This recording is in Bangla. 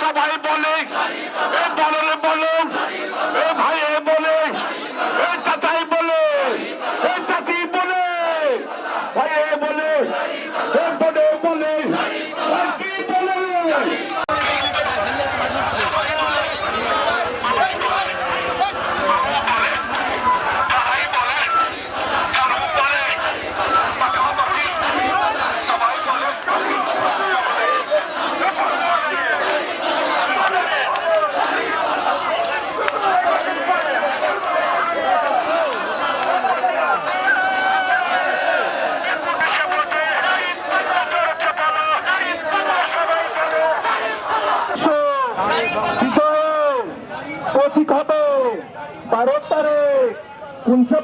সবাই বলে বলরে বলো ভাইয়ে বলে চাচাই বলে চাচি বলে ভাই বলে পিছনে পঁচিশ হবে বারো তারিখ উনশো